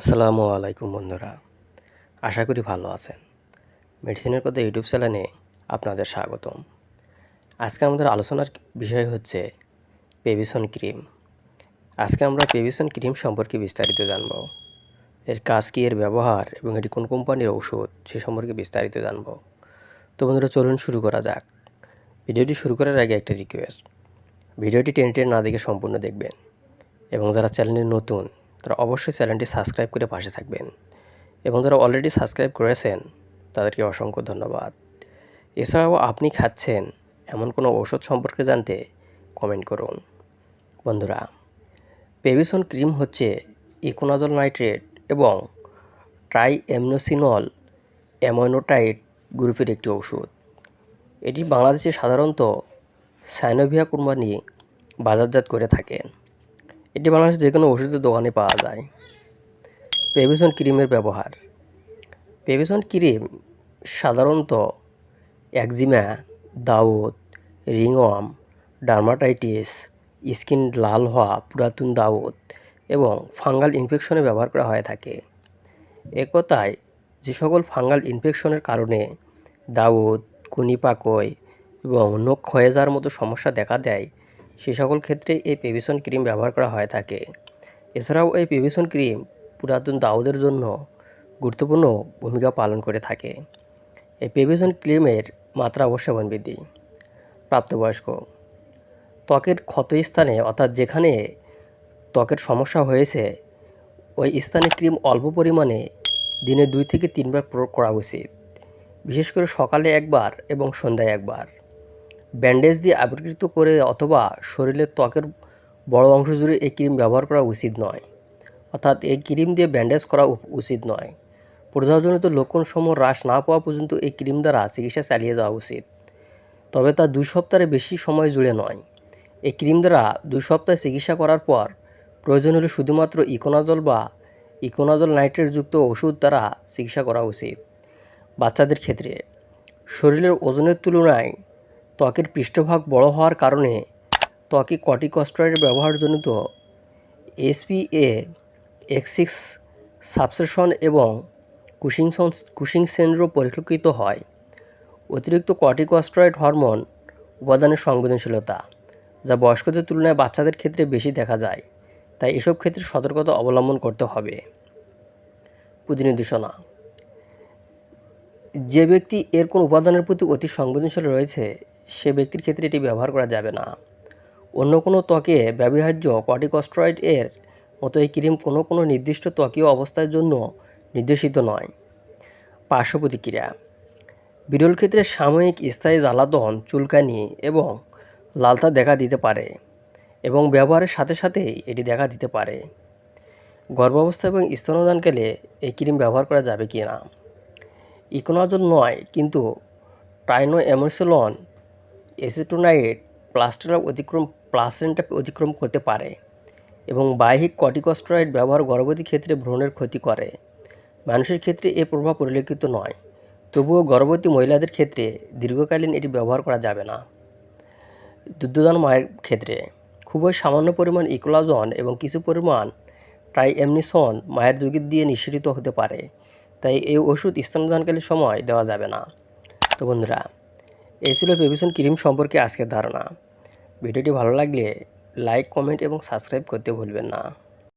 আসসালামু আলাইকুম বন্ধুরা, আশা করি ভালো আছেন। মেডিসিনের কথা ইউটিউব চ্যানেলে আপনাদের স্বাগতম। আজকে আমাদের আলোচনার বিষয় হচ্ছে পেভিসন ক্রিম আজকে আমরা পেভিসন ক্রিম সম্পর্কে বিস্তারিত জানব। এর কাজ কী, এর ব্যবহার, এবং এটি কোন কোম্পানির ঔষধ সে সম্পর্কে বিস্তারিত জানব। তো বন্ধুরা, চলুন শুরু করা যাক। ভিডিওটি শুরু করার আগে একটা রিকোয়েস্ট ভিডিওটি টেনে না দেখে সম্পূর্ণ দেখবেন। এবং যারা চ্যানেলে নতুন তারা অবশ্যই চ্যানেলটি সাবস্ক্রাইব করে পাশে থাকবেন। এবং যারা অলরেডি সাবস্ক্রাইব করেছেন, তাদেরকে অসংখ্য ধন্যবাদ। এছাড়াও আপনি খাচ্ছেন এমন কোনো ঔষধ সম্পর্কে জানতে কমেন্ট করুন। বন্ধুরা পেভিসন ক্রিম হচ্ছে ইকোনাজল নাইট্রেট এবং ট্রাই এমনোসিনল অ্যামোনোটাইট গ্রুপের একটি ওষুধ এটি বাংলাদেশে সাধারণত সাইনোভিয়া কোম্পানি বাজারজাত করে থাকেন। এটি বাংলাদেশের যে কোনো ওষুধের দোকানে পাওয়া যায়। পেভিসন ক্রিমের ব্যবহার। পেভিসন ক্রিম সাধারণত একজিমা দাউদ রিংওয়ার্ম ডার্মাটাইটিস, স্কিন লাল হওয়া, পুরাতন দাউদ এবং ফাঙ্গাল ইনফেকশনে ব্যবহার করা হয়ে থাকে। একতায় যে সকল ফাঙ্গাল ইনফেকশনের কারণে দাউদ, কুনিপাকয় এবং নখ ক্ষয়ে যাওয়ার মতো সমস্যা দেখা দেয় সে সকল ক্ষেত্রে এই পেভিসন ক্রিম ব্যবহার করা হয়ে থাকে। এছাড়াও এই পেভিসন ক্রিম পুরাতন দাউদের জন্য গুরুত্বপূর্ণ ভূমিকা পালন করে থাকে। এই পেভিসন ক্রিমের মাত্রা অবশ্যই বৃদ্ধি। প্রাপ্তবয়স্ক। ত্বকের ক্ষত স্থানে অর্থাৎ যেখানে ত্বকের সমস্যা হয়েছে, ওই স্থানে ক্রিম অল্প পরিমাণে দিনে দুই থেকে তিনবার প্রয়োগ করা উচিত। বিশেষ করে সকালে একবার এবং সন্ধ্যায় একবার। ব্যান্ডেজ দিয়ে আবৃত করে অথবা শরীরের ত্বকের বড় অংশ জুড়ে এই ক্রিম ব্যবহার করা উচিত নয়। অর্থাৎ এই ক্রিম দিয়ে ব্যান্ডেজ করা উচিত নয়। প্রদাহজনিত লক্ষণসমূহ হ্রাস না পাওয়া পর্যন্ত এই ক্রিম দ্বারা চিকিৎসা চালিয়ে যাওয়া উচিত। তবে তা দুই সপ্তাহের বেশি সময় জুড়ে নয়। এই ক্রিম দ্বারা দুই সপ্তাহ চিকিৎসা করার পর প্রয়োজন হলে শুধুমাত্র ইকোনাজল বা ইকোনাজল নাইট্রেটযুক্ত ওষুধ দ্বারা চিকিৎসা করা উচিত। বাচ্চাদের ক্ষেত্রে শরীরের ওজনের তুলনায় ত্বকের পৃষ্ঠভাগ বড় হওয়ার কারণে ত্বকে কর্টিকস্টেরয়েড ব্যবহারজনিত এসপিএ এক্সিক্স সাবসেশন এবং কুশিংসন, কুশিং সিন্ড্রোম পরিলক্ষিত হয়। অতিরিক্ত কর্টিকস্টেরয়েড হরমোন উপাদানের সংবেদনশীলতা, যা বয়স্কদের তুলনায় বাচ্চাদের ক্ষেত্রে বেশি দেখা যায়। তাই এসব ক্ষেত্রে সতর্কতা অবলম্বন করতে হবে। প্রতিনির্দেশনা। যে ব্যক্তি এর কোন উপাদানের প্রতি অতি সংবেদনশীল রয়েছে সে ব্যক্তির ক্ষেত্রে এটি ব্যবহার করা যাবে না। অন্য কোনো ত্বকে ব্যবহার্য কর্টিকস্টেরয়েড এর মতো এই ক্রিম কোনো কোনো নির্দিষ্ট ত্বকীয় অবস্থার জন্য নির্দেশিত নয়। পার্শ্ব প্রতিক্রিয়া। বিরল ক্ষেত্রে সাময়িক স্থায়ী জ্বালাতন, চুলকানি এবং লালতা দেখা দিতে পারে এবং ব্যবহারের সাথে সাথেই এটি দেখা দিতে পারে। গর্ভাবস্থা এবং স্তনদানকালে এই ক্রিম ব্যবহার করা যাবে কি না ইকোনাজল নয়, কিন্তু ট্রাইনো অ্যামোসিলন এসিটোনাইট প্লাস্টার অতিক্রম প্লাসেন্টা অতিক্রম করতে পারে এবং বাহ্যিক কর্টিকস্টেরয়েড ব্যবহার গর্ভবতী ক্ষেত্রে ভ্রূণের ক্ষতি করে। মানুষের ক্ষেত্রে এ প্রভাব পরিলক্ষিত নয়। তবুও গর্ভবতী মহিলাদের ক্ষেত্রে দীর্ঘকালীন এটি ব্যবহার করা যাবে না। দুগ্ধদান মায়ের ক্ষেত্রে খুবই সামান্য পরিমাণ ইকোলাজন এবং কিছু পরিমাণ ট্রাইএমনিসন মায়ের যুগির দিয়ে নিঃসৃত হতে পারে, তাই এই ওষুধ স্তনদানকালীন সময় দেওয়া যাবে না। তো বন্ধুরা এই ছিল পেভিসন ক্রিম সম্পর্কে আজকের ধারণা। ভিডিওটি ভালো লাগলে লাইক, কমেন্ট এবং সাবস্ক্রাইব করতে ভুলবেন না।